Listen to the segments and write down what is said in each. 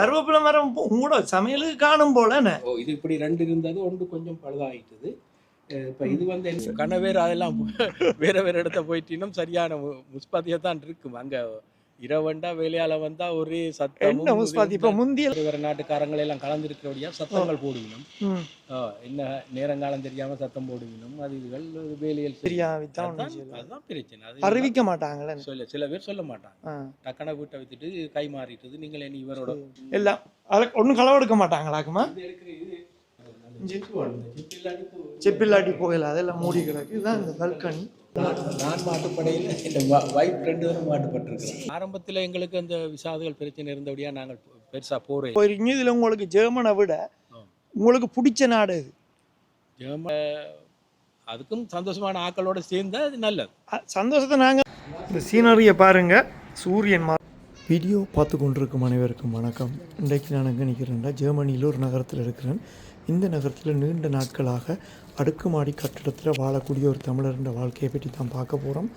கருவேப்பிலை மரம் உங்களோட சமையலுக்கு காணும் போல என்ன? ஓ இது இப்படி ரெண்டு இருந்தது ஒன்று கொஞ்சம் பழுதாயிட்டுது. இப்ப இது வந்து என்ன கணவேர் அதெல்லாம் வேற வேற இடத்த போயிட்டினும் சரியான மு- முஸ்பாத்தியா தான் இருக்கும் அங்க இரவண்டா வேலையால வந்தா ஒரே சத்தமும் இப்ப முந்திய வேற நாட்டுக்காரங்கள் எல்லாம் கலந்துருக்கிறபடியா சத்தங்கள் போடுவினும் என்ன நேரங்காலம் தெரியாம சத்தம் போடுவினும் அது இதுகள் வேலையில் அதுதான் பிரச்சனை அறிவிக்க மாட்டாங்களே சொல்ல சில பேர் சொல்ல மாட்டாங்க டக்கனை வீட்டை வித்துட்டு கை மாறிட்டது நீங்கள் என்ன இவரோட எல்லாம் அதை ஒன்றும் களவெடுக்க மாட்டாங்களாக்குமா செப்பில்லாட்டி போகல அதெல்லாம் மூடி கிடக்கு இதுதான் இந்த பல்கனி நான் நான் மாட்டுப்படையில் இந்த வைஃப் ரெண்டு பேரும் மாட்டுப்பட்டிருக்கிறேன் ஆரம்பத்தில் எங்களுக்கு அந்த விசாதுகள் பிரச்சனை இருந்தபடியா நாங்கள் பெருசா போறேன் போயிருக்கீங்க இதுல உங்களுக்கு ஜெர்மனை விட. உங்களுக்கு பிடிச்ச நாடு இது ஜெர்ம அதுக்கும் சந்தோஷமான ஆக்களோட சேர்ந்தா அது நல்லது. சந்தோஷத்தை நாங்க இந்த சீனரியை பாருங்க சூரியன் மா வீடியோ பார்த்து கொண்டிருக்கும் அனைவருக்கும் வணக்கம். இன்றைக்கு நான் எங்கே நிற்கிறேன்டா ஜெர்மனியில் ஒரு நகரத்தில் இருக்கிறேன். இந்த நகரத்தில் நீண்ட நாட்களாக அடுக்குமாடி கட்டிடத்தில் வாழக்கூடிய ஒரு தமிழர்ன்ற வாழ்க்கையை பற்றி தான் பார்க்க போகிறோம்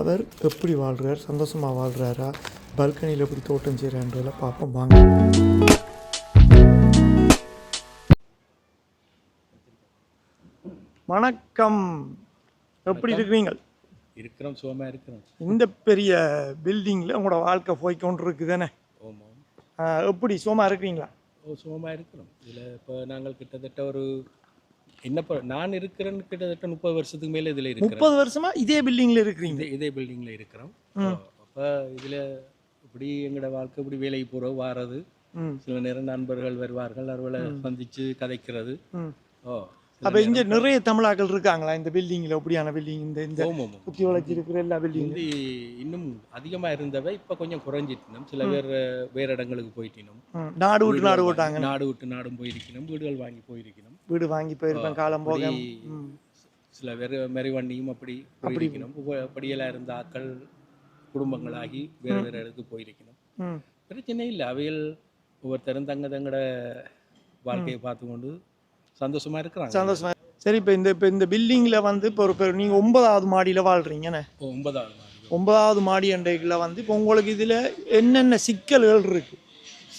அவர் எப்படி வாழ்கிறார் சந்தோஷமாக வாழ்கிறாரா பல்கனியில் எப்படி தோட்டம் செய்கிறான்றதில் பார்ப்போம். வாங்க. வணக்கம். எப்படி இருக்கிறீங்க இருக்கிறோம் சுகமா இருக்கிறோம். இந்த பெரிய பில்டிங்கில் உங்களோட வாழ்க்கை போய் கொண்டு இருக்குதானே ஓமாம் எப்படி சும்மா இருக்கிறீங்களா? ஓ சுகமா இருக்கிறோம் இதுல இப்போ நாங்கள் கிட்டத்தட்ட ஒரு என்ன நான் இருக்கிறேன்னு கிட்டத்தட்ட முப்பது வருஷத்துக்கு மேல இதுல இருக்கிறேன். முப்பது வருஷமா இதே பில்டிங்கில் இருக்கிறீங்க? இதே பில்டிங்ல இருக்கிறோம். அப்போ இதுல இப்படி எங்களோட வாழ்க்கை இப்படி வேலைக்கு போகிறோம் வாரது. சில நேரம் நண்பர்கள் வருவார்கள் அவர்களை சந்திச்சு கதைக்கிறது. ஓ அப்போ இங்கே நிறைய தமிழாக்கள் இருக்காங்களா? இந்த பில்டிங்கில் எப்படியான பில்டிங் இந்த இந்த குத்தி வளர்ச்சி இருக்கிற எல்லா பில்டிங் இன்னும் அதிகமா இருந்தவை இப்ப கொஞ்சம் குறைஞ்சிட்டினோம். சில பேர் வேற இடங்களுக்கு போயிட்டினோம். நாடு விட்டு நாடு விட்டாங்க நாடு விட்டு நாடும் போயிருக்கணும் வீடுகள் வாங்கி போயிருக்கணும் வீடு வாங்கி போயிருப்பேன் காலம் போக. சில பேர் மெரிவண்டியும் அப்படி போயிருக்கணும் அப்படியெல்லாம் இருந்த ஆக்கள் குடும்பங்களாகி வேற வேற இடத்துக்கு போயிருக்கணும் பிரச்சனை இல்லை. அவைகள் ஒவ்வொருத்தரும் தங்க தங்கட வாழ்க்கையை பார்த்து கொண்டு சந்தோஷமா இருக்கிறாங்க. சந்தோஷமா சரி இப்போ இந்த இப்போ இந்த பில்டிங்கில் வந்து இப்போ ஒரு நீங்கள் ஒன்பதாவது மாடியில் வாழ்கிறீங்கண்ணே ஒன்பதாவது மாடி. ஒன்பதாவது மாடி அண்டைக்குள்ள வந்து இப்போ உங்களுக்கு இதில் என்னென்ன சிக்கல்கள் இருக்கு?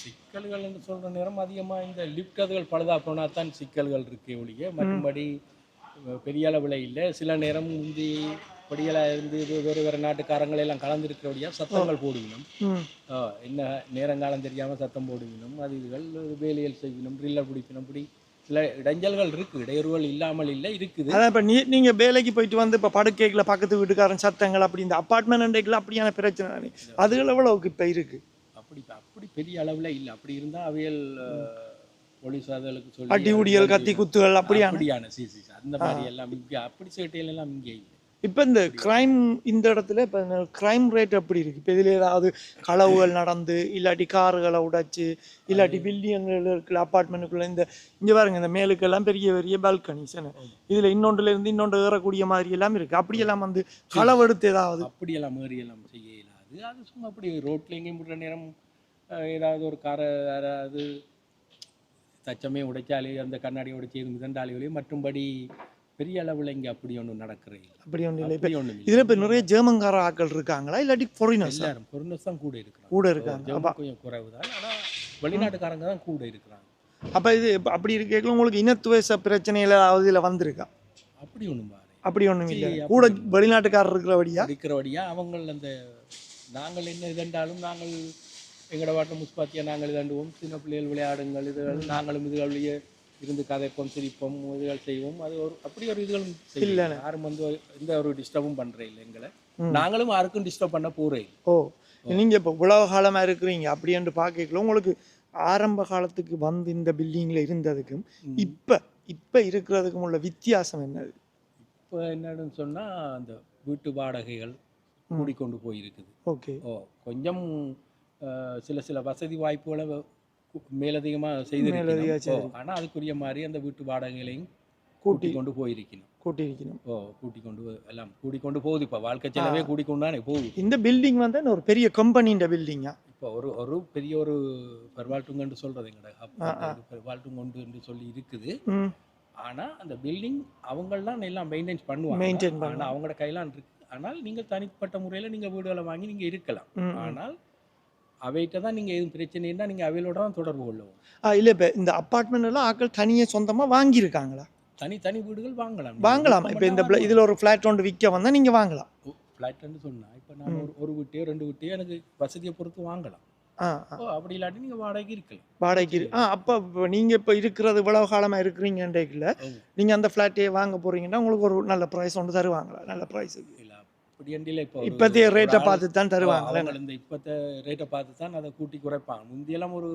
சிக்கல்கள் என்று சொல்ற நேரம் அதிகமா இந்த லிஃப்ட் அதுகள் பழுதா போனா தான் சிக்கல்கள் இருக்கே ஒழிய. மற்றபடி பெரிய அளவில் இல்லை. சில நேரம் முந்தி படியெல்லாம் இருந்து இது வேறு வேறு நாட்டுக்காரங்களை எல்லாம் கலந்துருக்கிறபடியா சத்தங்கள் போடுவினும். என்ன நேரங்காலம் தெரியாம சத்தம் போடுவினும். அது இதுகள் வேலைகள் செய்வினும் ட்ரில்லர் பிடிக்கணும் இப்படி சில இடைஞ்சல்கள் இருக்கு. இடையூறுகள் இல்லாமல் இல்லை இருக்குது. அதான் இப்போ நீ நீங்கள் வேலைக்கு போயிட்டு வந்து இப்போ படுக்கைகளை பக்கத்து வீட்டுக்காரன் சத்தங்கள் அப்படி இந்த அப்பார்ட்மெண்ட் அண்டைக்குள்ள அப்படியான பிரச்சனை தானே? அதுகள் எவ்வளவுக்கு இப்போ இருக்கு? அப்படி அப்படி பெரிய அளவில் இல்லை. அப்படி இருந்தா அவையல் போலீஸ் அதுகளுக்கு அடி சொல்லி உடியல் கத்தி குத்துகள் அப்படியான அப்படியான சி சி அந்த மாதிரி எல்லாம் இங்கே அப்படி சேட்டைகள் எல்லாம் இங்கே இல்லை. இப்போ இந்த கிரைம் இந்த இடத்துல இப்போ கிரைம் ரேட் எப்படி இருக்கு? இப்போ இதில் ஏதாவது களவுகள் நடந்து இல்லாட்டி கார்களை உடைச்சு இல்லாட்டி பில்டியங்கள் இருக்கிற அப்பார்ட்மெண்ட்டுக்குள்ள இந்த இங்கே பாருங்க இந்த மேலுக்கெல்லாம் பெரிய பெரிய பால்கனிஸ் இதில் இன்னொன்றுல இருந்து இன்னொன்று ஏறக்கூடிய மாதிரி எல்லாம் இருக்கு. அப்படியெல்லாம் வந்து களவெடுத்து ஏதாவது? அப்படியெல்லாம் மாரி எல்லாம் செய்ய இயலாது. அது சும்மா அப்படி ரோட்ல எங்கேயும் விடுற நேரம் ஏதாவது ஒரு காரை யாராவது தச்சமே உடைச்சாலே அந்த கண்ணாடி உடைச்சி மிதண்டாளிகளையும் மற்றும்படி பெரிய அளவில் இங்கே அப்படி ஒன்றும் நடக்கிறது இல்லை அப்படி ஒன்றும் இல்லை. இப்போ ஒன்றும் இதில் இப்போ நிறைய ஜெர்மன்கார ஆட்கள் இருக்காங்களா? இல்லாட்டி ஃபாரினர்ஸ் எல்லாரும் பொருந்தஸ் தான் கூட இருக்கிறாங்க. கூட இருக்காங்க. கொஞ்சம் குறைவு தான் ஆனால் வெளிநாட்டுக்காரங்க தான் கூட இருக்கிறாங்க. அப்போ இது அப்படி இருக்கையில உங்களுக்கு இனத்துவேச பிரச்சனைகள் ஏதாவது இதில் வந்திருக்கா? அப்படி ஒன்றும் பாரு அப்படி ஒன்றும் இல்லை. கூட வெளிநாட்டுக்காரர் இருக்கிறபடியா இருக்கிறபடியா அவங்க அந்த நாங்கள் என்ன இதென்றாலும் நாங்கள் எங்களோட வாட்ட முஸ்பாத்தியா நாங்கள் இதண்டுவோம் சின்ன பிள்ளைகள் விளையாடுங்கள். இதுகள் நாங்களும் இதுகளிலேயே இருந்து கதைப்போம் சிரிப்போம் இதுகள் செய்வோம். அது ஒரு அப்படி ஒரு இதுகளும் செய்யல யாரும் வந்து எந்த ஒரு டிஸ்டர்பும் பண்றே இல்லை எங்களை. நாங்களும் யாருக்கும் டிஸ்டர்ப் பண்ண இல்லை. ஓ நீங்கள் இப்போ உலக காலமாக இருக்கிறீங்க. அப்படின்ட்டு பார்க்கல உங்களுக்கு ஆரம்ப காலத்துக்கு வந்து இந்த பில்டிங்கில் இருந்ததுக்கும் இப்போ இப்போ இருக்கிறதுக்கும் உள்ள வித்தியாசம் என்னது? இப்போ என்னன்னு சொன்னா அந்த வீட்டு வாடகைகள் கூடிக்கொண்டு போயிருக்குது. ஓகே. ஓ கொஞ்சம் சில சில வசதி வாய்ப்புகளை வ- கு- மேலதிகமா செய்திருக்கணும். ஆனா அதுக்குரிய மாதிரி அந்த வீட்டு வாடகைகளையும் கூட்டி கொண்டு போயிருக்கணும். கூட்டியிருக்கணும். ஓ கூட்டி கொண்டு எல்லாம் கூடி கொண்டு போகுது இப்போ. வாழ்க்கை செலவே கூடி கொண்டானே போகுது. இந்த பில்டிங் வந்து ஒரு பெரிய கம்பெனின்ற பில்டிங்கா இப்போ ஒரு ஒரு பெரிய ஒரு பெருவாழ்த்துங்கன்னு சொல்றது எங்கட பெருவாழ்த்துங்கொண்டு என்று சொல்லி இருக்குது. ம். ஆனா அந்த பில்டிங் அவங்கெல்லாம் எல்லாம் மெயின்டைன்ஸ் பண்ணுவாங்க. Maintain ஆனா அவங்களோட கையெல்லாம் இருக்கு. ஆனால் நீங்கள் தனிப்பட்ட முறையில நீங்க வீடுகளை வாங்கி நீங்க இருக்கலாம். ஆனால் அவைகிட்ட தான் நீங்கள் எதுவும் பிரச்சனைன்னா நீங்கள் அவையோட தான் தொடர்பு கொள்ளவும். இல்லை இப்போ இந்த அப்பார்ட்மெண்ட் எல்லாம் ஆட்கள் தனியாக சொந்தமாக வாங்கியிருக்காங்களா? தனி தனி வீடுகள் வாங்கலாம். வாங்கலாம். இப்போ இந்த இதுல ஒரு ஃப்ளாட் ஒன்று விற்க வந்தால் நீங்கள் வாங்கலாம். ஃப்ளாட்னு சொன்னா இப்போ நான் ஒரு ஒரு வீட்டையோ ரெண்டு வீட்டையோ எனக்கு வசதியை பொறுத்து வாங்கலாம். ஆ அப்படி இல்லாட்டி நீங்கள் வாடகைக்கு இருக்கலாம். வாடகைக்கு ஆ அப்போ நீங்கள் இப்போ இருக்கிறது இவ்வளவு காலமாக இருக்கிறீங்கன்றதுல. நீங்கள் அந்த ஃப்ளாட்டே வாங்க போறீங்கன்னா உங்களுக்கு ஒரு நல்ல ப்ரைஸ் ஒன்று தருவாங்களா? நல்ல ப்ரைஸுக்கு அண்டியில் இப்போ ஒரு ரேட்டை பார்த்து தான் தருவாங்களே அவங்க இந்த இப்போத்த ரேட்டை பார்த்து தான் அதை கூட்டி குறைப்பாங்க. முந்தியெல்லாம் ஒரு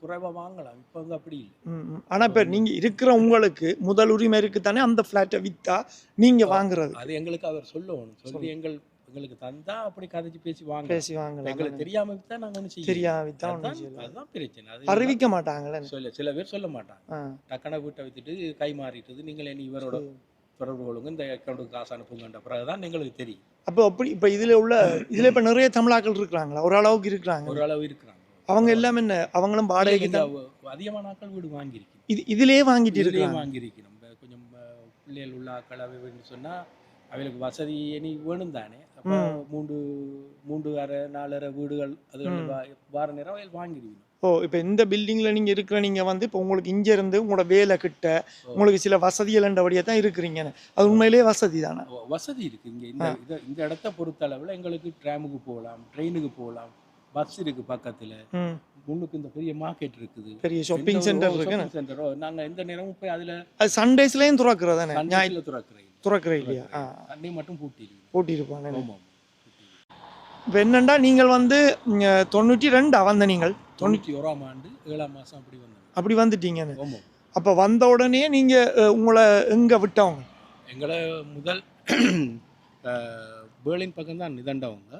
குறைவாக வாங்கலாம். இப்போ வந்து அப்படி இல்லை. ம் ம். ஆனா இப்போ நீங்கள் இருக்கிற உங்களுக்கு முதல் உரிமை இருக்கு தானே அந்த ஃப்ளாட்டை விற்றா நீங்கள் வாங்குறது. அது எங்களுக்கு அவர் சொல்லணும். சொல்லி எங்கள் எங்களுக்கு தந்தா அப்படி கதைச்சு பேசி வாங்க பேசி வாங்கலாம். எங்களுக்கு தெரியாம வித்தா நாங்க ஒண்ணு செய்ய தெரியா விற்றா ஒன்றும் அதுதான் பிரச்சனை. அது அறிவிக்க மாட்டாங்களே சொல்ல சில பேர் சொல்ல மாட்டாங்க. டக்குன வீட்டை வித்துட்டு கை மாறிட்டது. நீங்கள் இனி இவரோட தொடர்பு கொள்ளுங்க. இந்த அக்கௌண்ட்டுக்கு காசு அனுப்புங்கன்ற பிறகுதான் எங்களுக்கு தெரியும். அப்போ அப்படி இப்போ இதில் உள்ள இதில் இப்போ நிறைய தமிழாக்கள் இருக்கிறாங்களா? ஓரளவுக்கு இருக்கிறாங்க. ஓரளவு இருக்கிறாங்க. அவங்க எல்லாம் என்ன? அவங்களும் வாடகைக்கு தான் அதிகமான ஆட்கள் வீடு வாங்கியிருக்கோம் இது இதிலேயே வாங்கிட்டு இருக்கிறாங்க. வாங்கியிருக்கோம் நம்ம கொஞ்சம் பிள்ளைகள் உள்ள ஆட்கள் அவைன்னு சொன்னா அவங்களுக்கு வசதி இனி வேணும் தானே. அப்போ மூன்று மூன்று அறை நாலரை வீடுகள் வா- வார நேரம் வாங்கிடுவீங்க ஓ இப்போ இந்த பில்டிங்கில் நீங்கள் இருக்கிற நீங்கள் வந்து இப்போ உங்களுக்கு இங்கே இருந்து உங்களோட வேலை கிட்ட உங்களுக்கு சில வசதிகள் என்றபடியே தான் இருக்கிறீங்கன்னு. அது உண்மையிலேயே வசதி தானே? வசதி இருக்கு. இங்க இந்த இத- இந்த இடத்த பொறுத்த அளவுல எங்களுக்கு ட்ராமுக்கு போகலாம் ட்ரெயினுக்கு போகலாம் பஸ் இருக்கு பக்கத்துல. முன்னுக்கு இந்த பெரிய மார்க்கெட் இருக்குது. பெரிய ஷாப்பிங் சென்டர் இருக்கு சென்டரோ நாங்க எந்த நேரமும் போய் அதுல அது சண்டேஸ்லேயும் திறக்கிறது தானே ஞாயிற்று சண்டேஸ்ல துறக்கிறேன் திறக்கிற இல்லையா? அன்னை மட்டும் பூட்டிடுவீங்க பூட்டியிருப்பாங்க ஆமா ஆமா இப்போ என்னண்டா நீங்கள் வந்து தொண்ணூற்றி ரெண்டா வந்த நீங்கள் தொண்ணூற்றி ஓராம் ஆண்டு ஏழாம் மாசம் அப்படி வந்தோம் அப்படி வந்துட்டீங்கன்னு ஆமா. அப்போ வந்த உடனே நீங்கள் உங்களை எங்கே விட்டவங்க? எங்களை முதல் பேர்லின் பக்கம் தான் நிதண்டவங்க.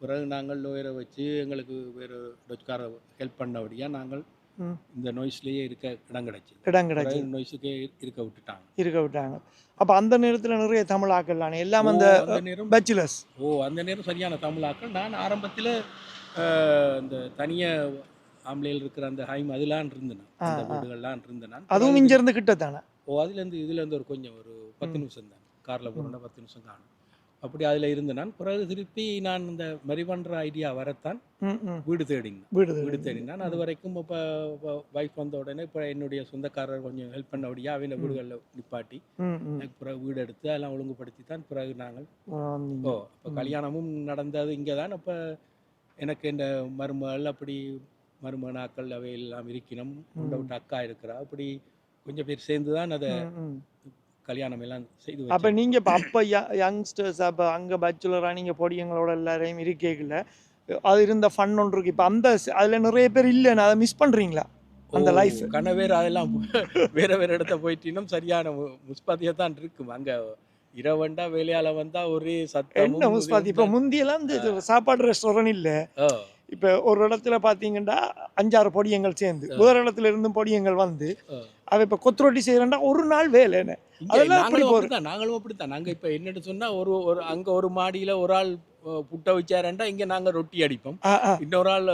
பிறகு நாங்கள் லோயரை வச்சு எங்களுக்கு வேறு டொச்கார ஹெல்ப் பண்ணபடியா நாங்கள் இந்த நோய்ஸ்லேயே இருக்க இடம் கிடைச்சி இடம் கிடைச்சி நோய்ஸுக்கே இருக்க விட்டுட்டாங்க. இருக்க விட்டாங்க. அப்போ அந்த நேரத்தில் நிறைய தமிழ் ஆக்கள்லானே எல்லாம் அந்த நேரம் பேச்சுலர்ஸ் ஓ அந்த நேரம் சரியான தமிழாக்கள் நான் ஆரம்பத்தில் இந்த தனிய ஆம்பளையில் இருக்கிற அந்த ஹைம் அதெல்லாம் இருந்தேன் அந்த வீடுகள்லாம் இருந்தேன் நான். அதுவும் பிறகு இங்கேருந்து கிட்ட தானே ஓ அதுலேருந்து இதுலேருந்து ஒரு கொஞ்சம் ஒரு பத்து நிமிஷம் தான் காரில் போகிறோம்னா பத்து நிமிஷம் காணும் அப்படி அதில் இருந்தேன் நான் பிறகு திருப்பி நான் இந்த மரிபன்ற ஐடியா வரத்தான் வீடு தேடினேன். வீடு வீடு தேடினான். அது வரைக்கும் இப்போ வைஃப் வந்த உடனே இப்போ என்னுடைய சொந்தக்காரர் கொஞ்சம் ஹெல்ப் பண்ணபடியா அவங்க வீடுகளில் நிப்பாட்டி. பிறகு வீடு எடுத்து அதெல்லாம் ஒழுங்குபடுத்தி தான் பிறகு நாங்கள். ஓ இப்போ கல்யாணமும் நடந்தது இங்கே தான் அப்போ எனக்கு இந்த மருமகள் அப்படி மருமகனாக்கள் அவை எல்லாம் இருக்கணும் உண்டை விட்டு அக்கா இருக்கிறா அப்படி கொஞ்சம் பேர் சேர்ந்து தான் அதை. கல்யாணம் எல்லாம் செய்து அப்ப வச்சோம். நீங்க இப்ப அப்ப யங்ஸ்டர்ஸ் அப்ப அங்க பேச்சுலரா நீங்க பொடியங்களோட எல்லாரையும் இருக்கேக்கல. அது இருந்த ஃபன் ஒன்று இருக்கு. இப்ப அந்த அதுல நிறைய பேர் இல்லைன்னு அதை மிஸ் பண்றீங்களா? அந்த life. கனவேர் அதெல்லாம் வேற வேற இடத்த போயிட்டினும் சரியான முஸ்பாத்தியா தான் இருக்கும் அங்க இரவண்டா வேலையால வந்தா ஒரே சத்தம் என்ன முஸ்பாத்தி இப்ப முந்தியெல்லாம் இந்த சாப்பாடு ரெஸ்டாரண்ட் இல்ல. இப்ப ஒரு இடத்துல பாத்தீங்கன்னா அஞ்சாறு பொடியங்கள் சேர்ந்து வேற இடத்துல இருந்தும் பொடியங்கள் வந்து அவ இப்ப கொத்துரொட்டி செய்யறா ஒரு நாள் வேலை அதெல்லாம் எப்படி நாங்களும் அப்படித்தான் நாங்களும் அப்படித்தான். நாங்க இப்ப என்னன்னு சொன்னா ஒரு ஒரு அங்க ஒரு மாடியில ஒரு ஆள் புட்டை வச்சாரண்டா இங்க நாங்க ரொட்டி அடிப்போம். இன்னொரு ஆள்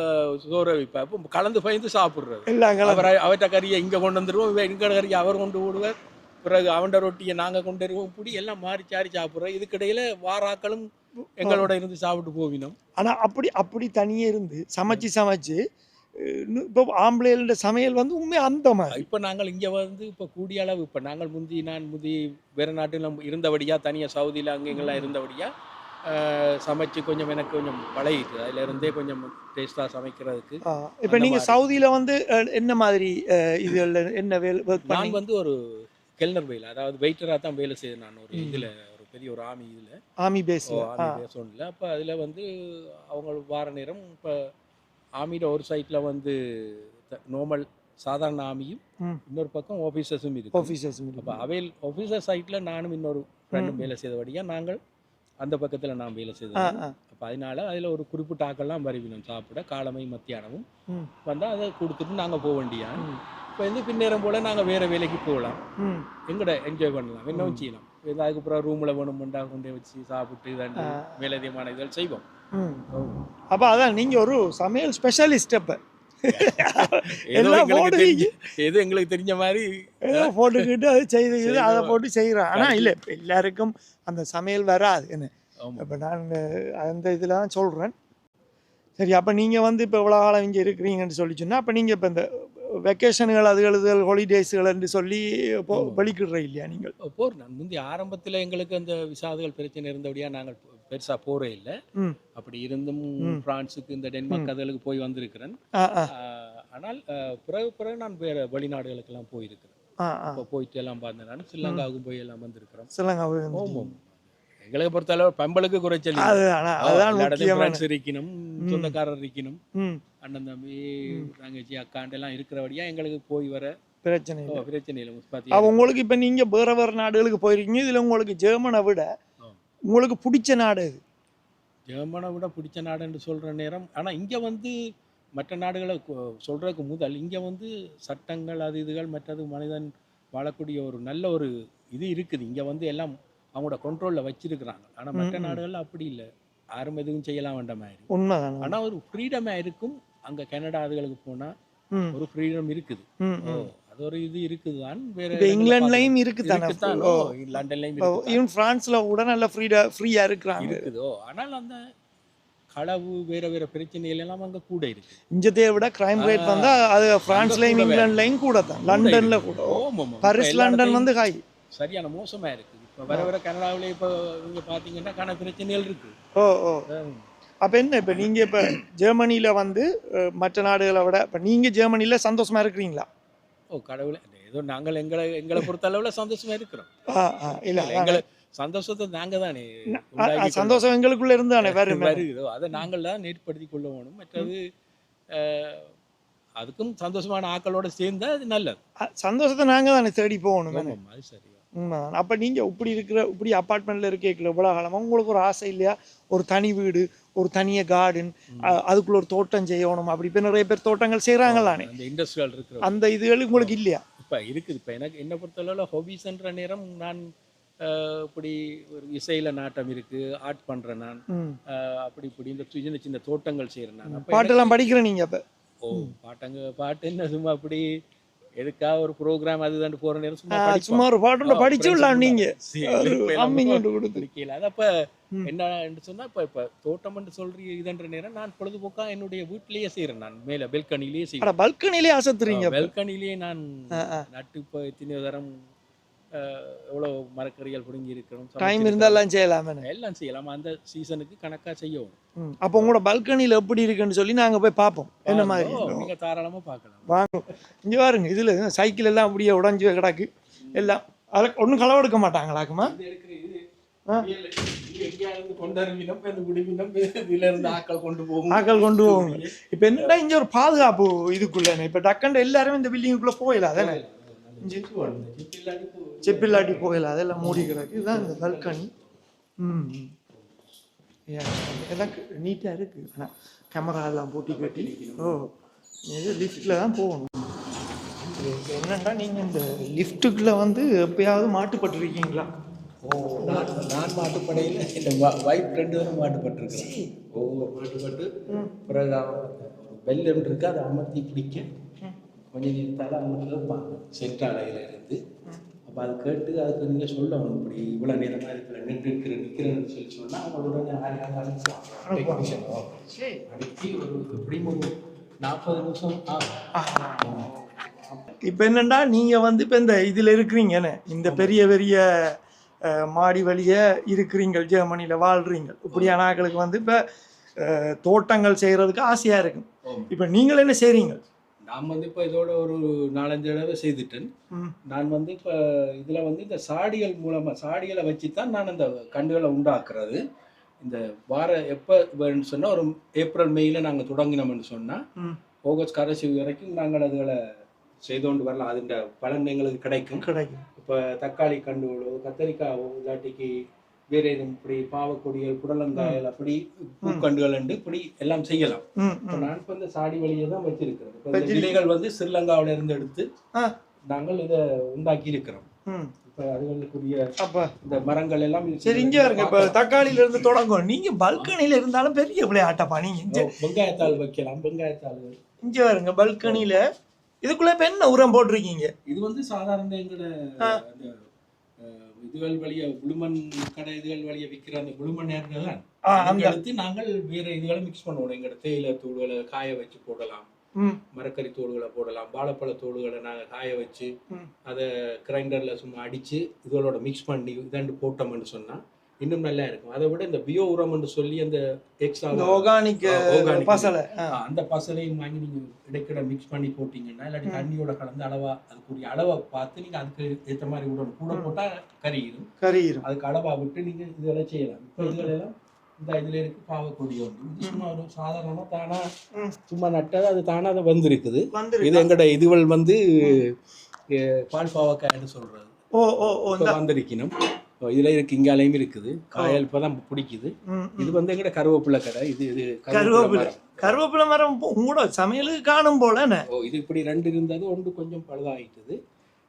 சோறை வைப்பா அப்போ கலந்து பயந்து சாப்பிடுறது. கலந்து. அவர் அவற்ற கறியை இங்க கொண்டு வந்துருவோம் இவன் எங்க கறியை அவர் கொண்டு விடுவார் பிறகு அவன்ட ரொட்டியை நாங்க கொண்டு வருவோம். இப்படி எல்லாம் மாறி சாரி சாப்பிடுறோம் இதுக்கிடையில வாராக்களும் எங்களோட இருந்து சாப்பிட்டு போவினோம். ஆனா அப்படி அப்படி தனியே இருந்து சமைச்சு சமைச்சு இப்போ ஆம்பளைகளோட சமையல் வந்து உண்மையா அந்த மாதிரி? இப்போ நாங்கள் இங்கே வந்து இப்போ கூடிய அளவு இப்போ நாங்கள் முந்தி நான் முந்தி வேறு நாட்டில் இருந்தபடியா தனியாக சவுதியில் அங்கே இங்கெல்லாம் இருந்தபடியா ஆஹ், சமைச்சு கொஞ்சம் எனக்கு கொஞ்சம் பழகிட்டு அதுல இருந்தே கொஞ்சம் டேஸ்ட்டாக சமைக்கிறதுக்கு இப்ப நீங்க. சவுதியில வந்து என்ன மாதிரி இதுல என்ன வேலை நான் வந்து ஒரு கெல்னர் வேலை அதாவது வெயிட்டராக தான் வேலை செய்தேன் நான் ஒரு இதில் பெரிய ஒரு ஆமி இதில். ஆர்மி ஓ பேஸ்ல ஆமி பேசோனில் அப்போ அதில் வந்து அவங்க வார நேரம் இப்போ ஆமியில் ஒரு சைட்டில் வந்து நார்மல் சாதாரண ஆமியும். இன்னொரு பக்கம் ஆஃபீஸர்ஸும் இருக்கு. ஆஃபீஸர்ஸ் அப்போ அவைல் ஆஃபீஸர் சைட்டில் நானும் இன்னொரு ஃப்ரெண்டும் வேலை செய்தபடியா நாங்கள் அந்த பக்கத்தில் நான் வேலை செய்தோம் அப்போ அதனால அதில் ஒரு குறிப்பிட்ட ஆக்கெல்லாம் வருவினோம். சாப்பிட காலமை மத்தியானமும். வந்தால் அதை கொடுத்துட்டு நாங்கள் போக வேண்டியான் ம். இப்போ வந்து பின்னேரம் போல் நாங்கள் வேறு வேலைக்கு போகலாம். எங்கட என்ஜாய் பண்ணலாம். என்னவும் செய்யலாம்? இப்போ அதுக்கப்புறம் ரூமில் வேணுமெண்டா கொண்டு வச்சு சாப்பிட்டு இதாண்டு. மேலதிகமான இதழ் செய்வோம். அப்ப அதான் நீங்க ஒரு சமையல் ஸ்பெஷலிஸ்ட் அப்ப. எல்லாம் எங்களுக்கு. தெரிஞ்ச மாதிரி போட்டுக்கிட்டு அது செய்துக்கிட்டு அதை செய்து போட்டு செய்கிறேன் ஆனா இல்ல இப்ப எல்லாருக்கும் அந்த சமையல் வராது. என்ன. இப்போ நான் அந்த இதில் தான் சொல்கிறேன் சரி அப்போ நீங்கள் வந்து இப்போ இவ்வளோ காலம் இங்கே இருக்கிறீங்கன்னு சொல்லி சொன்னால் அப்போ நீங்கள் இப்போ இந்த வெக்கேஷனுகள் அது எழுதுகள் ஹாலிடேஸுகள்னு சொல்லி வெளிக்கிடுற இல்லையா நீங்கள்? போர். நான் முந்தைய ஆரம்பத்தில் எங்களுக்கு அந்த விசாதுகள் பிரச்சனை இருந்தபடியா நாங்கள் பெருசாக போகிறே இல்லை. அப்படி இருந்தும் பிரான்ஸுக்கு இந்த டென்மார்க் அதுகளுக்கு போய் வந்திருக்கிறேன். ஆனால் பிறகு பிறகு நான் வேறு வெளிநாடுகளுக்கெல்லாம் போயிருக்கிறேன். இப்போ போயிட்டு எல்லாம் பார்த்தேன் நான் ஸ்ரீலங்காவுக்கும் போய் எல்லாம் வந்திருக்கிறோம். ஆமாம். எங்களை பொறுத்தளவு பம்பளுக்கு குறைச்சல் இருக்கணும் சொந்தக்காரர் இருக்கணும் அண்ணன் தம்பி தங்கச்சி அக்காண்டு எல்லாம் இருக்கிறபடியா எங்களுக்கு போய் வர பிரச்சனை இல்லை. பிரச்சனை இல்லை முஸ்பாத்தி உங்களுக்கு இப்போ நீங்கள் வேறு வேறு நாடுகளுக்கு போயிருக்கீங்க இதில் உங்களுக்கு ஜெர்மனை விட. உங்களுக்கு பிடிச்ச நாடு இது ஜெர்மனை விட பிடிச்ச நாடுன்னு சொல்ற நேரம் ஆனா இங்க வந்து மற்ற நாடுகளை சொல்றதுக்கு முதல் இங்க வந்து சட்டங்கள் அது இதுகள் மற்றது மனிதன் வாழக்கூடிய ஒரு நல்ல ஒரு இது இருக்குது. இங்க வந்து எல்லாம் அவங்களோட கண்ட்ரோல்ல வச்சிருக்கிறாங்க. ஆனா மற்ற நாடுகள்ல அப்படி இல்லை. யாரும் எதுவும் செய்யலாம் வேண்டாம் மாதிரி. உண்மைதான். ஆனா ஒரு ஃப்ரீடமா இருக்கும். அங்க கனடா அதுகளுக்கு போனா ம். ஒரு ஃப்ரீடம் இருக்குது. அது ஒரு இது இருக்குது. தான் வேற இங்கிலாந்துலையும் இருக்குது தானே இருக்குதான்? லண்டன்லயும் ஈவன் ஃப்ரான்ஸில் கூட நல்ல ஃப்ரீடா ஃப்ரீயாக இருக்கிறாங்க. இருக்குதோ. ஆனால் அந்த களவு வேற வேற பிரச்சனைகள் எல்லாம் அங்க கூட இருக்கு. இஞ்சத்தையை விட கிரைம் ரேட் வந்து அது ஃப்ரான்ஸ்லையும் இங்கிலாந்துலையும் கூட தான் லண்டனில் கூட. பாரிஸ் லண்டன் வந்து ஹாய் சரியான மோசமா இருக்கு. இப்ப வர வர கனடாவில இப்ப நீங்க பாத்தீங்கன்னா கன பிரச்சனைகள் இருக்கு. ஓ ஓ. அப்போ என்ன இப்போ நீங்கள் இப்போ ஜெர்மனியில் வந்து மற்ற நாடுகளை விட இப்போ நீங்கள் ஜெர்மனியில் சந்தோஷமா இருக்கிறீங்களா? ஓ கடவுளே ஏதோ நாங்கள் எங்களை எங்களை பொறுத்த அளவுல சந்தோஷமா இருக்கிறோம். இல்லை எங்களை சந்தோஷத்தை நாங்க தானே சந்தோஷம் எங்களுக்குள்ள இருந்தானே வேறு வருகிறதோ அதை நாங்கள் தான் நேர்படுத்தி கொள்ள வேணும் மற்றது அதுக்கும் சந்தோஷமான ஆக்களோட சேர்ந்தா அது நல்லது. சந்தோஷத்தை நாங்கள் தானே தேடி போகணும் அது சரி. உண்மைதான். அப்போ நீங்கள் இப்படி இருக்கிற இப்படி அப்பார்ட்மெண்ட்டில் இருக்கீங்களா இவ்வளோ காலமாக உங்களுக்கு ஒரு ஆசை இல்லையா? ஒரு தனி வீடு ஒரு தனிய கார்டன் அதுக்குள்ள ஒரு தோட்டம் செய்யணும் அப்படி இப்போ நிறைய பேர் தோட்டங்கள் செய்கிறாங்களானே அந்த இண்டஸ்ட்ரியல் இருக்கிற அந்த இதுகள் உங்களுக்கு இல்லையா? இப்போ இருக்குது இப்போ எனக்கு என்னை பொறுத்தளவில் ஹாபீஸ்ன்ற நேரம் நான் இப்படி ஒரு இசையில் நாட்டம் இருக்குது ஆர்ட் பண்ணுறேன் நான். அப்படி இப்படி இந்த சின்ன சின்ன தோட்டங்கள் செய்கிறேன் நான். பாட்டெல்லாம் படிக்கிறேன் நீங்கள் அப்போ? ஓ பாட்டங்க பாட்டு என்ன சும்மா அப்படி? எதுக்கா ஒரு ப்ரோக்ராம் அதுதான் போகிற நேரம் சும்மா. சும்மா ஒரு பாட்டோட ஓ, படிச்சு விடலாம் கூட. நீங்கள் சரி, ஒரு இப்ப எல்லாம் அம்மிங்க கொண்டு கொடுத்து பிடிக்கல அது அப்போ என்ன சொன்னா இப்போ இப்போ தோட்டம்னு சொல்றீ இதுன்ற நேரம் நான் பொழுதுபோக்கா என்னுடைய வீட்டிலேயே செய்கிறேன் நான் மேலே பெல்கனிலேயே செய்கிறேன் அட பல்கனிலே ஆசைத்துறீங்க பெல்கனிலேயே நான். நட்டு இப்போ எத்தனையோ தரம் எவ்வளோ மரக்கறிகள் பிடுங்கி இருக்கிறோம் டைம் இருந்தாலும் செய்யலாமே எல்லாம் செய்யலாம். அந்த சீசனுக்கு கணக்கா செய்யவும் அப்போ உங்களோட பல்கனியில் எப்படி இருக்குன்னு சொல்லி நாங்கள் போய் பார்ப்போம். என்ன மாதிரி? ஓ, நீங்க தாராளமா பார்க்கலாம். வாங்க. இங்கே பாருங்க இதில் சைக்கிள் எல்லாம் அப்படியே உடஞ்சி கிடக்கு. எல்லாம். அதுக்கு ஒன்றும் மாட்டாங்களாக்குமா குடிவினம் இதுல இருந்து ஆக்கள் கொண்டு போவாங்க இப்போ என்னடா இங்கே ஒரு பாதுகாப்பு இதுக்குள்ள? இப்போ டக்கண்ட எல்லாருமே இந்த பில்டிங்குள்ளே போயிடலாம் தானே செப்பில்லாட்டி போயிடலாம் அதெல்லாம் மூடி கிடக்கு. இதுதான் இந்த பல்கனி ம் எல்லாம் நீட்டாக இருக்கு. ஆனால் கேமரா எல்லாம் பூட்டி கட்டி. ஓ இது லிஃப்ட்டில் தான் போகணும். என்னன்னா நீங்கள் இந்த லிஃப்ட்டுக்குள்ளே வந்து எப்பயாவது மாட்டுப்பட்டிருக்கீங்களா? ஓ நான் நான் மாட்டுப்படையில் இந்த வைஃப் ரெண்டு பேரும் மாட்டுப்பட்டிருக்கிறேன் ஓ மாட்டுப்பட்டு. பிறகு பெல் ஒன்று இருக்கு அதை அமர்த்தி பிடிக்க. கொஞ்சம் நேரத்தால் அமர்த்தி வைப்பாங்க சென்ட்ராலையில் இருந்து அப்போ அது கேட்டு அதுக்கு நீங்கள் சொல்லணும் இப்படி இவ்வளோ நேரமாக இருக்கிற நின்று இருக்கிற நிற்கிறேன்னு சொல்லி சொன்னால் யாரையாவது அனுப்புவாங்க டெக்னீஷியனோ சரி. அனுப்பி ஒரு எப்படியும் ஒரு நாற்பது நிமிஷம் ஆகும். இப்போ என்னண்டா நீங்கள் வந்து இப்போ இந்த இதில் இருக்கிறீங்கன்னு இந்த பெரிய பெரிய மாடி வழியே இருக்கிறீங்க ஜெர்மனியில் வாழ்கிறீங்க இப்படியான ஆட்களுக்கு வந்து இப்போ தோட்டங்கள் செய்கிறதுக்கு ஆசையாக இருக்கும். இப்போ நீங்கள் என்ன செய்கிறீங்க நான் வந்து இப்போ இதோட ஒரு நாலஞ்சு தடவை செய்துட்டேன். நான் வந்து இப்போ இதில் வந்து இந்த சாடிகள் மூலமாக சாடிகளை வச்சு தான் நான் இந்த கண்டுகளை உண்டாக்குறது. இந்த வார எப்போ சொன்னால் ஒரு ஏப்ரல் மேயில் நாங்கள் தொடங்கினோம்னு சொன்னால் ஆகஸ்ட் கடைசி வரைக்கும் நாங்கள் அதுகளை செய்து கொண்டு வரலாம் அதுன்ற பலன் எங்களுக்கு கிடைக்கும். கிடைக்கும். இப்போ தக்காளி கண்டுகளோ கத்தரிக்காவோ இல்லாட்டிக்கு வேறு எதுவும் இப்படி பாவக்கொடிகள் புடலங்காயல் அப்படி பூக்கண்டுகள் உண்டு இப்படி எல்லாம் செய்யலாம். நான் இப்போ இந்த சாடி வழியை தான் வச்சிருக்கிறேன் விதைகள் வந்து ஸ்ரீலங்காவில இருந்து எடுத்து நாங்கள் இதை உண்டாக்கி இருக்கிறோம். இப்போ அதுகளுக்குரிய அப்போ இந்த மரங்கள் எல்லாம். சரி இங்கே இருங்க இப்போ தக்காளியில இருந்து தொடங்கும். நீங்கள் பல்கனியில் இருந்தாலும் பெரிய விளையாட்டப்பா ஓ, வெங்காயத்தாள் வைக்கலாம் வெங்காயத்தாள். இங்கே வருங்க பல்கனியில் இதுக்குள்ளே இப்போ என்ன உரம் போட்டிருக்கீங்க? இது வந்து சாதாரண எங்களோட இதுகள் வழிய குளுமன் கடை இதுகள் வழிய விற்கிற அந்த குளுமன் நேரங்கள் அந்த அடுத்து நாங்கள் வேற இதுகளை மிக்ஸ் பண்ணுவோம். எங்களோட தேயிலை தூள்களை காய வச்சு போடலாம். மரக்கறி தோடுகளை போடலாம். வாழைப்பழ தோடுகளை நாங்கள் காய வச்சு. அதை கிரைண்டரில் சும்மா அடித்து இதோட மிக்ஸ் பண்ணி இதாண்டு போட்டோம்னு சொன்னால் இன்னும் நல்லா இருக்கும். அதை விட இந்த பியோ உரம்னு சொல்லி அந்த எக்ஸ்ட்ரா ஆர்கானிக். பசலை. அந்த பசலையும் வாங்கி நீங்கள் இடைக்கிட மிக்ஸ் பண்ணி போட்டிங்கன்னா இல்லாட்டி தண்ணியோட கலந்து அளவா அதுக்குரிய அளவை பார்த்து நீங்கள் அதுக்கு ஏற்ற மாதிரி விடணும் கூட போட்டால் கறியிடும் கரியிரும். அதுக்கு அளவா விட்டு நீங்கள் இதெல்லாம் செய்யலாம். இப்போ இதுகளெல்லாம் இந்த இதில் இருக்கு பாவக்கொடி ஒன்று சும்மா ஒரு சாதாரணமாக தானா. சும்மா நட்டது அது தானா அதை வந்திருக்குது. வந்துருக்கு. இது எங்கட இதுவள் வந்து பால் பாவக்காய்னு சொல்றது. ஓ ஓ வந்திருக்கணும் இதுல இருக்கு இங்காலையும் இருக்குது. காயல் இப்பதான் பிடிக்குது. இது வந்து எங்கட கருவேப்பிலை கடை. இது இது கருவேப்பிலை. மரம். கருவேப்பிலை மரம் உங்களோட சமையலுக்கு காணும் போல என்ன? ஓ இது இப்படி ரெண்டு இருந்தது. ஒன்று கொஞ்சம் பழுதாயிட்டுது.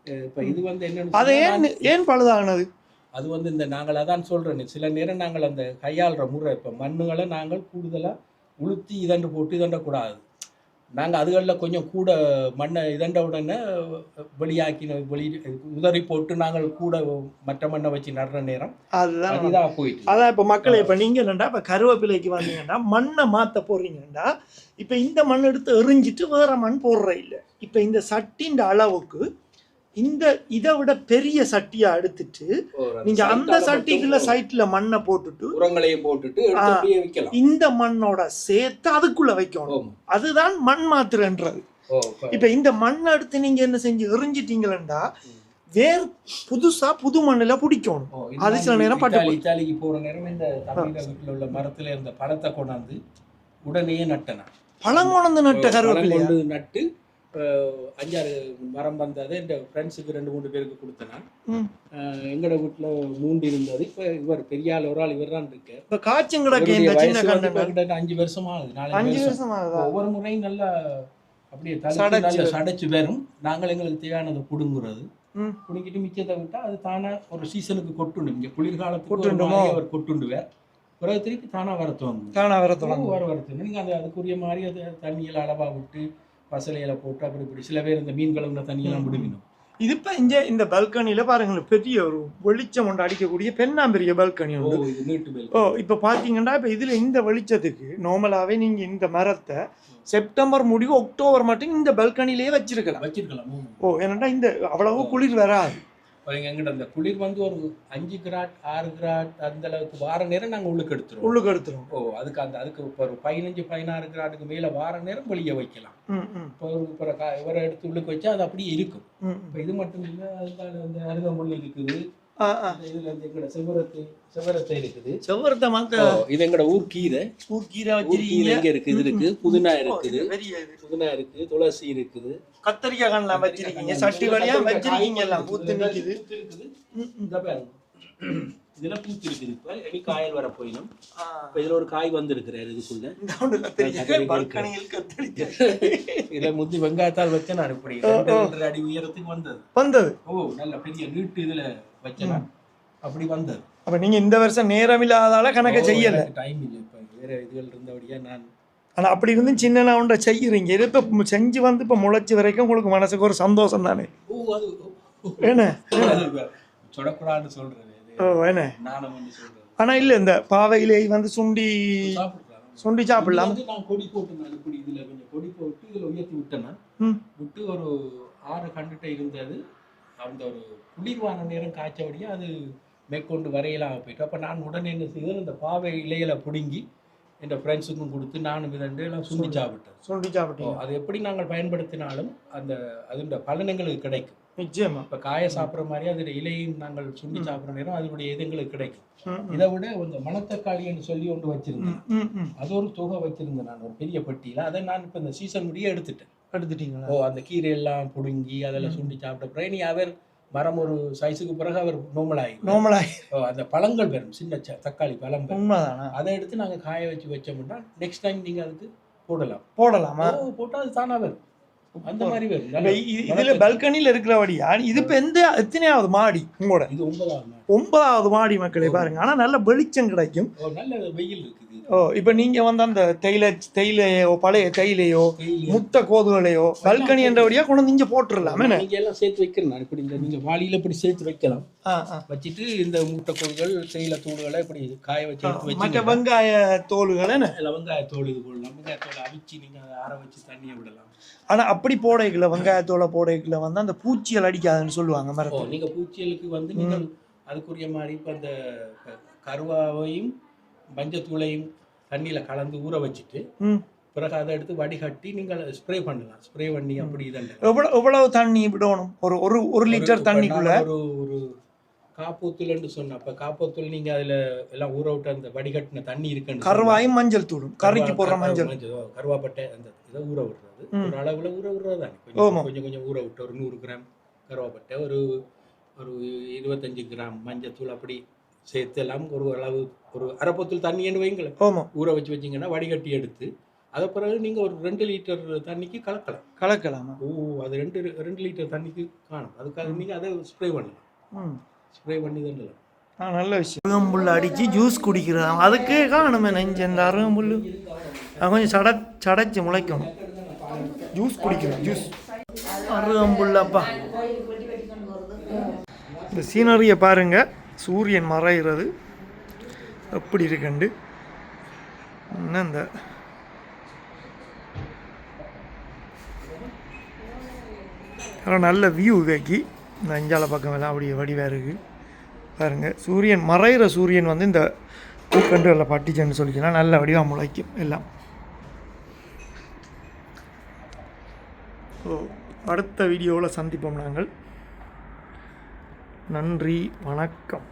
அஹ், இப்ப இது வந்து என்னன்னு அது ஏன் ஏன் பழுதானது அது வந்து இந்த நாங்கள் அதான் சொல்றேன். சில நேரம் நாங்கள் அந்த கையாளுற முறை இப்போ மண்ணுகளை நாங்கள் கூடுதலா உளுத்தி இதண்டு போட்டு இதண்ட கூடாது நாங்க அதுகளில் கொஞ்சம் கூட மண்ணை இதண்ட உடனே வெளியாக்கின வெளி உதறி போட்டு நாங்கள் கூட மற்ற மண்ணை வச்சு நடுற நேரம் அதுதான். அதுதான் போயிட்டு அதான் இப்ப மக்கள் இப்ப நீங்க என்னடா இப்ப கருவேப்பிலைக்கு வந்தீங்கன்னா மண்ணை மாத்த போறீங்கன்னா இப்ப இந்த மண் எடுத்து எறிஞ்சிட்டு வேற மண் போடுற இல்ல. இப்ப இந்த சட்டின்ற அளவுக்கு இந்த இதை விட பெரிய சட்டியா எடுத்துட்டு நீங்க அந்த சட்டிக்குள்ள சைட்ல மண்ணை போட்டுட்டு உரங்களையும் போட்டுட்டு இந்த மண்ணோட சேர்த்து அதுக்குள்ள வைக்கணும். அதுதான் மண் மாத்துறன்றது ஓ, இப்ப- இந்த மண்ணை எடுத்து நீங்க என்ன செஞ்சு எறிஞ்சிட்டீங்களா வேர் புதுசா புது மண்ணுல பிடிக்கணும். அது சில நேரம் பட்டு இத்தாலிக்கு போற நேரம் இந்த தமிழக வீட்டுல உள்ள மரத்துல இருந்த பழத்தை கொண்டாந்து உடனே நட்டேன்? நான். பழங்குணந்து நட்ட பழம் கொண்டு நட்டு அஞ்சாறு மரம் வந்தது என் ஃப்ரெண்ட்ஸுக்கு ரெண்டு மூணு பேருக்கு கொடுத்தேன். எங்கட வீட்டுல மூண்டு இருந்தது. இப்ப இவர் பெரிய ஆள் ஒரு ஆள் இவர் தான் இருக்கு. இப்ப காய்ச்சும் கிடக்கு இந்த அஞ்சு வருஷமா ஆகுது அஞ்சு வருஷம். ஆகுதா? ஒவ்வொரு முறையும் நல்லா அப்படியே தடுத்து சடைச்சு வரும். நாங்கள் எங்களுக்கு தேவையானதை புடுங்குறது ம். புடுங்கிட்டு மிச்சத்தை விட்டா அது தானா ஒரு சீசனுக்கு கொட்டுண்டு. இங்க குளிர்காலத்துக்கு அவர் கொட்டுண்டுவார். பிறகு திருப்பி தானா வர தோணும் காணா வர வர தொடங்கும் வர வரத்து நீங்க அந்த அதுக்குரிய மாதிரி அது தண்ணியில அளவா விட்டு பசலையில போட்டு அப்படி இப்படி சில பேர் இந்த மீன் கலந்த தண்ணியெல்லாம் விடுவினும் இது இப்ப இங்க இந்த பால்கனில பாருங்களேன் பெரிய ஒரு வெளிச்சம் கொண்டு அடிக்கக்கூடிய பெண்ணாம்பெரிய பால்கனி உண்டு. மேல் ஓ இப்ப பாத்தீங்கன்னா இப்ப இதுல இந்த வெளிச்சத்துக்கு நார்மலாவே நீங்க இந்த மரத்தை செப்டம்பர் முடிவு அக்டோபர் மட்டும் இந்த பால்கனிலேயே வச்சிருக்கலாம். வச்சிருக்கலாம். ஓ ஏன்னா இந்த அவ்வளவு குளிர் வராது. எங்கிட்ட அந்த குளிர் வந்து ஒரு அஞ்சு கிராட் ஆறு கிராட் அந்த அளவுக்கு வார நேரம் நாங்க உள்ளுக்கு எடுத்துருவோம். உள்ளுக்கு எடுத்துரும் ஓ அதுக்கு அந்த அதுக்கு இப்போ ஒரு பதினஞ்சு பதினாறு கிராட்டுக்கு மேல வார நேரம் வெளியே வைக்கலாம். இப்போ ஒரு இப்போ இவரை எடுத்து உள்ளுக்கு வச்சா அது அப்படியே இருக்கும். இப்போ இது மட்டும் இல்லை அதுக்கான அந்த அருகம்புல் இருக்குது. இதுல இந்த எங்கட செவ்வரத்து செவ்வரத்தை இருக்குது. செவ்வரத்தை இது எங்கட ஊர் கீரை. ஊர் கீரை வச்சிருக்கீங்க. இருக்கு இது இருக்கு புதினா இருக்குது. புதினா இருக்கு துளசி இருக்குது. கத்தரிக்காய் கண்ணெல்லாம் வச்சிருக்கீங்க. சட்டி வழியா வச்சிருக்கீங்க எல்லாம். பூத்து நிக்குது. இதுல பூத்து இருக்குது இப்போ இனி காயல் வர போயிடும். இதுல ஒரு காய் வந்திருக்கிறாரு. இதுக்குள்ள இதுல முந்தி வெங்காயத்தால் வச்சேன் நான் இப்படி அடி உயரத்துக்கு வந்தது. வந்தது. ஓ நல்ல பெரிய நீட்டு இதுல வச்சேன் அப்படி வந்தது. அப்ப நீங்க இந்த வருஷம் நேரம் இல்லாதால கணக்க செய்யல. டைம் இல்லை. இப்போ வேற இதுகள் இருந்தபடியா நான் ஆனா அப்படி இருந்தும் சின்ன ஒன்றை செய்யறீங்க. இது இப்ப செஞ்சு வந்து இப்ப முளைச்சி வரைக்கும் உங்களுக்கு மனசுக்கு ஒரு சந்தோஷம் தானே? என்ன? ஓ என்ன? நாணம் வந்து சொல்றது. ஆனா இல்ல இந்த பாவையிலே வந்து சுண்டி சுண்டி சாப்பிடலாம். வந்து நான் கொடி போட்டு நான் இப்படி இதுல கொஞ்சம் கொடி போட்டு இதுல உயர்த்தி விட்டேன்னா. விட்டு ஒரு ஆறு கண்டுட்ட இருந்தது. அந்த ஒரு குளிர்வான நேரம் காய்ச்சபடியா அது மேற்கொண்டு வரையலாம் போயிட்டு அப்ப நான் உடனே என்ன செய்தேன் இந்த பாவை இலையில பிடுங்கி என் ஃப்ரெண்ட்ஸுக்கும் கொடுத்து நானும் இதண்டு எல்லாம் சுண்டி சாப்பிட்டேன். சுண்டி ஓ, சாப்பிட்டீங்க அது எப்படி நாங்கள் பயன்படுத்தினாலும் அந்த அதோட பலன் எங்களுக்கு கிடைக்கும். நிச்சயமா. இப்ப காய சாப்பிட்ற மாதிரி அதோட இலையும் நாங்கள் சுண்டி சாப்பிட்ற நேரம் அதனுடைய இது எங்களுக்கு கிடைக்கும். இதை விட இந்த மணத்தக்காளின்னு சொல்லி ஒன்று வச்சிருந்தேன். அது ஒரு தொகை வச்சிருந்தேன் நான் ஒரு பெரிய பெட்டியில. அதை நான் இப்ப இந்த சீசன் முடிய எடுத்துட்டேன். எடுத்துட்டீங்களா? ஓ அந்த கீரை எல்லாம் புடுங்கி அதெல்லாம் சுண்டி சாப்பிட்ட பிறகு அவர் மரம் ஒரு சைஸுக்கு பிறகு அவர் நார்மல் ஆகிடும் நார்மலா ஓ அந்த பழங்கள் பெறும் சின்ன தக்காளி பழம் உண்மைதானா? அதை எடுத்து நாங்க காய வச்சு வச்சோம்னா நெக்ஸ்ட் டைம் நீங்க அதுக்கு போடலாம். போடலாமா? ஓ போட்டா அது தானா வரும். அந்த மாதிரி வரும். இதுல பல்கனில இருக்கிறபடியா இது இப்ப எந்த எத்தனையாவது மாடி உங்களோட? இது ஒன்பதாவது. ஒன்பதாவது மாடி மக்களே பாருங்க. ஆனா நல்ல வெளிச்சம் கிடைக்கும். நல்ல வெயில் இருக்குது ஓ இப்ப நீங்க வந்து அந்த தேயிலை தேயிலையோ பழைய தேயிலையோ முத்த கோதுகளையோ பல்கனி என்றபடியா கொண்டு வந்து இங்க போட்டுடலாம் என்ன? நீங்க எல்லாம் சேர்த்து வைக்கிறேன் இப்படி இந்த நீங்க வாளியில இப்படி சேர்த்து வைக்கலாம். வச்சுட்டு இந்த முட்டைக்கோள்கள் தேயிலை தூள்களை இப்படி காய வச்சு எடுத்து மற்ற வச்சு வெங்காய தோலுகள் என்ன? வெங்காயத்தோல் இது போடலாம். வெங்காயத்தோல் அவிச்சு நீங்க அதை ஆற வச்சு தண்ணியை விடலாம். ஆனா அப்படி போடைக்குள்ள வெங்காயத்தோலை போடைக்குள்ள வந்து அந்த பூச்சிகள் அடிக்காதுன்னு சொல்லுவாங்க மரத்தில் நீங்க பூச்சிகளுக்கு வந்து நீங்கள் அதுக்குரிய மாதிரி இப்போ அந்த கருவாவையும் மஞ்சத்தூளையும் தண்ணியில கலந்து ஊற வச்சுட்டு பிறகு அதை எடுத்து வடிகட்டி நீங்கள் ஸ்ப்ரே பண்ணலாம். ஸ்ப்ரே பண்ணி அப்படி இதல்ல. எவ்வளவு எவ்வளவு தண்ணி விடணும்? ஒரு ஒரு ஒரு லிட்டர் தண்ணிக்குள்ள? ஒரு ஒரு காப்போத்துலன்னு சொன்ன அப்ப காப்போத்துல நீங்க அதுல எல்லாம் ஊற விட்டு அந்த வடிகட்டின தண்ணி இருக்குன்னு கருவாயும் மஞ்சள் தூளும். கறிக்கு போடுற மஞ்சள். மஞ்சள் கருவாப்பட்டை அந்த இதை ஊற விடுறது. ஒரு அளவுல ஊற விடுறது தானே. கொஞ்சம் கொஞ்சம் கொஞ்சம் ஊற விட்டு ஒரு நூறு கிராம் கருவாப்பட்டை ஒரு ஒரு இருபத்தஞ்சு கிராம் மஞ்சத்தூள் அப்படி சேர்த்து எல்லாம் ஒரு அளவு ஒரு அரைப்பத்தூள் தண்ணின்னு வைங்களேன் ஆமா. ஊற வச்சு வச்சீங்கன்னா வடிகட்டி எடுத்து அதை பிறகு நீங்க ஒரு ரெண்டு லிட்டர் தண்ணிக்கு கலக்கலாம். கலக்கலாமா? ஓ அது ரெண்டு ரெண்டு லிட்டர் தண்ணிக்கு காணும். அதுக்காக நீங்க அதை ஸ்ப்ரே பண்ணலாம். ஸ்ப்ரே பண்ணி தண்டலாம் ஆ நல்ல விஷயம். அருகம்புல் அடித்து ஜூஸ் குடிக்கிறதாம் அதுக்கே காணுமே நெஞ்சு இந்த அருகம்புல் கொஞ்சம் சட சடைச்சு முளைக்கணும் ஜூஸ் குடிக்கிறோம் ஜூஸ் அருகம்புல்லப்பா இந்த சீனரியை பாருங்க. சூரியன் மறைகிறது. எப்படி இருக்குண்டு என்ன இந்த? ஆனால் நல்ல வியூ இவைக்கு. இந்த அஞ்சால பக்கம் எல்லாம் அப்படியே வடிவாக இருக்குது பாருங்கள் சூரியன் மறைகிற சூரியன் வந்து இந்த பூக்கண்டுகளில் பட்டிச்சன்னு சொல்லிக்கலாம் நல்ல வடிவாக முளைக்கும் எல்லாம். ஸோ அடுத்த வீடியோவில் சந்திப்போம் நாங்கள். நன்றி வணக்கம்.